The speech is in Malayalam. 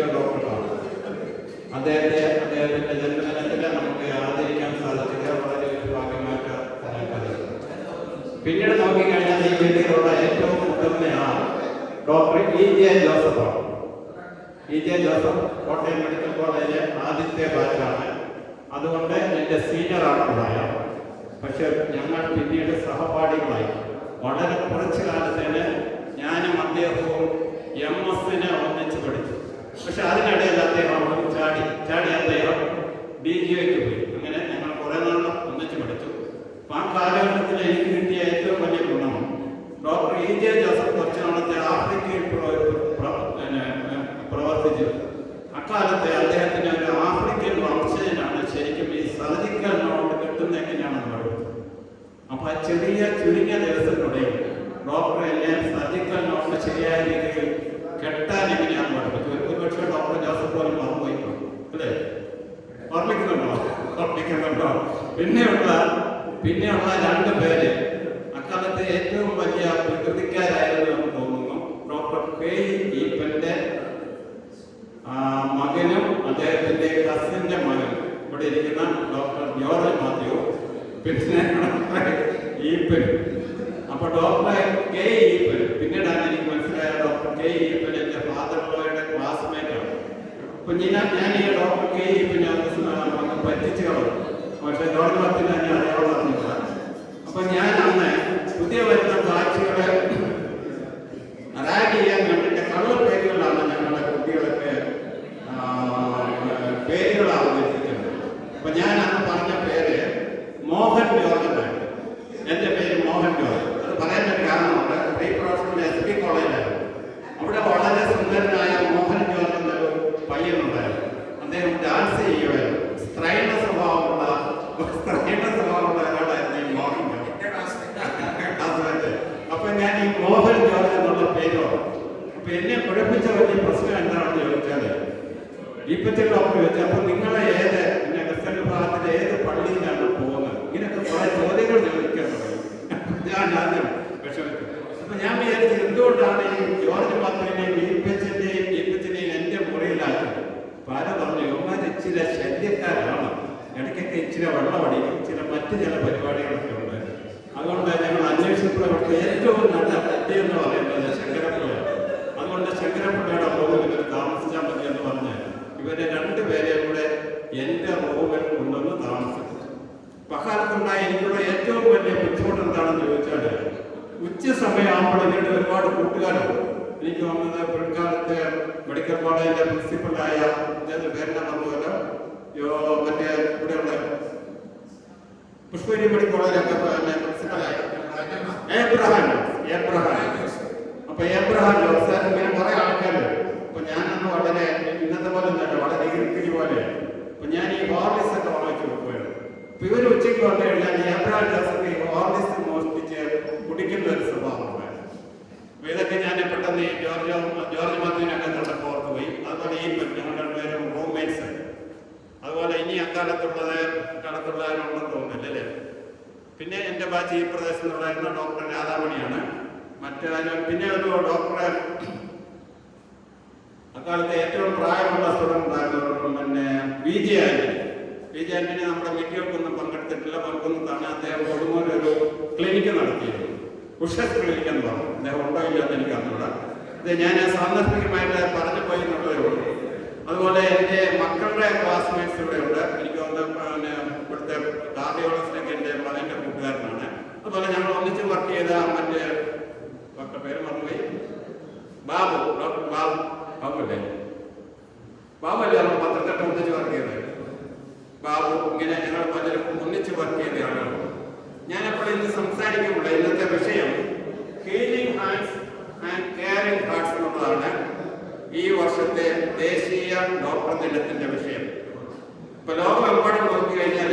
ഏറ്റവും ഡോക്ടറാണ്. അദ്ദേഹത്തെ അദ്ദേഹത്തിന്റെ ജന്മദിനത്തിൽ നമുക്ക് ആദരിക്കാൻ സാധിക്കുക വളരെ ഒരു ഭാഗ്യമായിട്ട് പറയപ്പെടുന്നത് പിന്നീട് നോക്കിക്കഴിഞ്ഞാൽ ഈ വീട്ടിലുള്ള ഏറ്റവും മുതിർന്നയാണ് doctor E J ജോസഫാണ്. E J Joseph Kottayam medical കോളേജിലെ ആദ്യത്തെ ബാച്ചാണ്. അതുകൊണ്ട് എന്റെ സീനിയറാണ് പ്രായം പക്ഷെ ഞങ്ങൾ പിന്നീട് സഹപാഠികളായി. വളരെ കുറച്ച് കാലത്തേന് ഞാനും അദ്ദേഹവും എം പക്ഷെ അതിനിടയിൽ അദ്ദേഹം അവിടെ ചാടി ചാടി അദ്ദേഹം ഡി ജി ഒക്ക് പോയി. അങ്ങനെ ഞങ്ങൾ കുറെ നാൾ ഒന്നിച്ച് പഠിച്ചു. അപ്പൊ ആ കാലഘട്ടത്തിൽ എനിക്ക് കിട്ടിയ ഏറ്റവും വലിയ ഗുണമാണ് ഡോക്ടർ ഇ ജെ ജോസഫ് കുറച്ച് നാളത്തെ ആഫ്രിക്കയിൽ പ്രവർത്തിച്ചു. അക്കാലത്തെ അദ്ദേഹത്തിന് ഒരു ആഫ്രിക്കൻ വംശജനാണ് ശരിക്കും ഈ സർജിക്കൽ നോട്ട് കിട്ടുന്ന എങ്ങനെയാണെന്ന് പറയുന്നത് അപ്പൊ ആ ചെറിയ ചുരുങ്ങിയ ദിവസത്തിനുള്ളിൽ ഡോക്ടർ എല്ലാം സർജിക്കൽ നോട്ട് ശരിയായ രീതിയിൽ കെട്ടാൻ എങ്ങനെയാണെന്ന് പഠിപ്പിച്ചു. ഒരു അവിടെ ജോസഫ് പോലും മറന്നുപോയി. അല്ലേ ഓർമ്മിക്കുന്നുണ്ടോ ഓർമ്മിക്കുന്നുണ്ടോ പിന്നെയുള്ള പിന്നെയുള്ള രണ്ട് പേര് അക്കാലത്തെ ഏറ്റവും വലിയ പ്രകൃതിക്കാരായിരുന്നു എന്ന് തോന്നുന്നു ഡോക്ടർ കെ ഈപ്പന്റെ മകനും അദ്ദേഹത്തിന്റെ കസിന്റെ മകൻ ഇവിടെ ഇരിക്കുന്ന ഡോക്ടർ ജോർജ് മാത്യു പിന്നെ ഡോക്ടർ ഈപ്പൻ അപ്പൊ ഡോക്ടർ കെ ഈപ്പൻ പിന്നീടാണ് അപ്പൊ ഞാൻ ഈ ഡോക്ടർ കെ ഈപ്പൻ പിന്നെ പറ്റിച്ചു കളഞ്ഞു. പക്ഷെ മാത്യു ഞാൻ അറിയാവുന്നില്ല അപ്പൊ ഞാൻ അപ്പൊ എന്നെ കുഴപ്പിച്ച വലിയ പ്രശ്നം എന്താണെന്ന് ചോദിച്ചാൽ ഇപ്പത്തെ ഡോക്ടർ ചോദിച്ചാൽ അപ്പൊ നിങ്ങളെ ഏത് പിന്നെ ക്രിസ്ത്യൻ വിഭാഗത്തിന്റെ ഏത് പള്ളിയിലാണ് പോകുന്നത്? ഇങ്ങനെയൊക്കെ കുറെ ചോദ്യങ്ങൾ ചോദിക്കാൻ തുടങ്ങി ഞാൻ ആദ്യം വിഷമിച്ചു. അപ്പൊ ഞാൻ വിചാരിച്ചു എന്തുകൊണ്ടാണ് ഈ ജോർജ് പാത്രനെയും ഈപ്പച്ചന്റെയും ഈപ്പച്ചനെയും എന്റെ മുറിയിലാക്കുന്നത്? പല പറഞ്ഞു യുവമാർ ഇച്ചിരി ശല്യക്കാരാണ്. ഇടയ്ക്കൊക്കെ ഇച്ചിരി വെള്ളമടിക്കും ചില മറ്റു ചില പരിപാടികളൊക്കെ ഉണ്ട്. അതുകൊണ്ട് ഞങ്ങൾ അന്വേഷിച്ചപ്പോൾ ഏറ്റവും നല്ല പറ്റി എന്ന് പറയുന്നത് ശങ്കരപ്പിള്ളയാണ് അതുകൊണ്ട് ശങ്കരപ്പിള്ളയുടെ റൂമിൽ ഇവർ താമസിച്ചാൽ മതി എന്ന് പറഞ്ഞ് ഇവരെ രണ്ടുപേരെയും കൂടെ എന്റെ റൂമിൽ കൊണ്ടുവന്ന് താമസിച്ചു പക്കാലത്തുണ്ടായ എനിക്കുള്ള ഏറ്റവും വലിയ ബുദ്ധിമുട്ട് എന്താണെന്ന് ചോദിച്ചാൽ ഉച്ച സമയമാകുമ്പോൾ ഇവരുടെ ഒരുപാട് കൂട്ടുകാരുണ്ട്. എനിക്ക് വന്നത് പിൽക്കാലത്തെ മെഡിക്കൽ കോളേജിലെ പ്രിൻസിപ്പലായ അദ്ദേഹത്തിന്റെ പേരിനെ യോ മറ്റേ ഇവിടെയുള്ള പുഷ്പഗിരി മെഡിക്കൽ കോളേജിലൊക്കെ പ്രിൻസിപ്പലായ. ഏബ്രഹാം. ഏബ്രഹാം. അപ്പൊ ഏബ്രഹാം ജോസ് ഇങ്ങനെ കുറെ ആൾക്കാരുണ്ട്. അപ്പൊ ഞാനന്ന് വളരെ ഇന്നത്തെ പോലെ തന്നെ വളരെ ഇറുക്കിരി പോലെ അപ്പൊ ഞാൻ ഈ ഹോർലിക്സ് ഒക്കെ വാങ്ങിച്ചു കൊടുക്കുമായിരുന്നു അപ്പൊ ഇവർ ഉച്ചയ്ക്ക് വന്നു കഴിഞ്ഞാൽ ഈ ഏബ്രഹാം ജോസഫ് ഈ പെട്ടെന്ന് ഈ ജോർജ് ജോർജ് മാത്യുവിനൊക്കെ കണ്ടപ്പോൾ ഓർത്ത് പോയി. അതുപോലെ ഈ ഞങ്ങളുടെ പേരും റൂംമേറ്റ്സ് അതുപോലെ ഇനി അക്കാലത്തുള്ളത് കാലത്തുള്ളവരുണ്ടെന്ന് തോന്നുന്നില്ല അല്ലേ? പിന്നെ എന്റെ ബാച്ച് ഈ പ്രദേശത്തുള്ളായിരുന്ന ഡോക്ടർ രാധാമണിയാണ്. മറ്റേ പിന്നെ ഒരു ഡോക്ടറെ അക്കാലത്തെ ഏറ്റവും പ്രായമുള്ള സ്റ്റുഡന്റ് പിന്നെ V J Antony. V J Antony നമ്മുടെ മീറ്റിങ്ങൾക്കൊന്നും പങ്കെടുത്തിട്ടില്ല. പങ്കെടുത്താണ് അദ്ദേഹം കൊടുങ്ങൂർ ഒരു ക്ലിനിക്ക് നടത്തിയിരുന്നു ഉഷസ് ക്ലിനിക് എന്ന് പറഞ്ഞു. അദ്ദേഹം ഉണ്ടോ ഇല്ല എന്ന് എനിക്ക് അറിഞ്ഞൂടാ ഇത് ഞാൻ സാന്ദർഭികമായിട്ട് പറഞ്ഞു പോയി എന്നുള്ളവരുണ്ട് അതുപോലെ എന്റെ മക്കളുടെ ക്ലാസ്മേറ്റ്സ് ഇവിടെ ഉണ്ട്. എനിക്ക് തോന്നുന്നു ഇവിടുത്തെ കാർഡിയോളജിസ്റ്റൊക്കെ എന്റെ മകന്റെ കൂട്ടുകാരനാണ്. അതുപോലെ ഞങ്ങൾ ഒന്നിച്ച് വർക്ക് ചെയ്ത മറ്റേ ഡോക്ടർ പേര് മറന്നുപോയി. ബാബു ഡോക്ടർ ബാബു. ബാബു അല്ലേ ബാബു അല്ലേ നമ്മൾ പത്രത്തിട്ട് ഒന്നിച്ച് വർക്ക് ചെയ്തത്? ബാബു ഇങ്ങനെ ഞങ്ങൾ പലരും ഒന്നിച്ച് വർക്ക് ചെയ്ത ആളുകൾ ഞാനപ്പോൾ ഇന്ന് സംസാരിക്കുമ്പോൾ ഇന്നത്തെ വിഷയം ഹീലിംഗ് ഹാൻഡ്സ് ആൻഡ് കെയറിംഗ് വർഷത്തെ ദേശീയ ഡോക്ടർ ദിനത്തിന്റെ വിഷയം. ഇപ്പൊ ലോകമെമ്പാടും നോക്കിക്കഴിഞ്ഞാൽ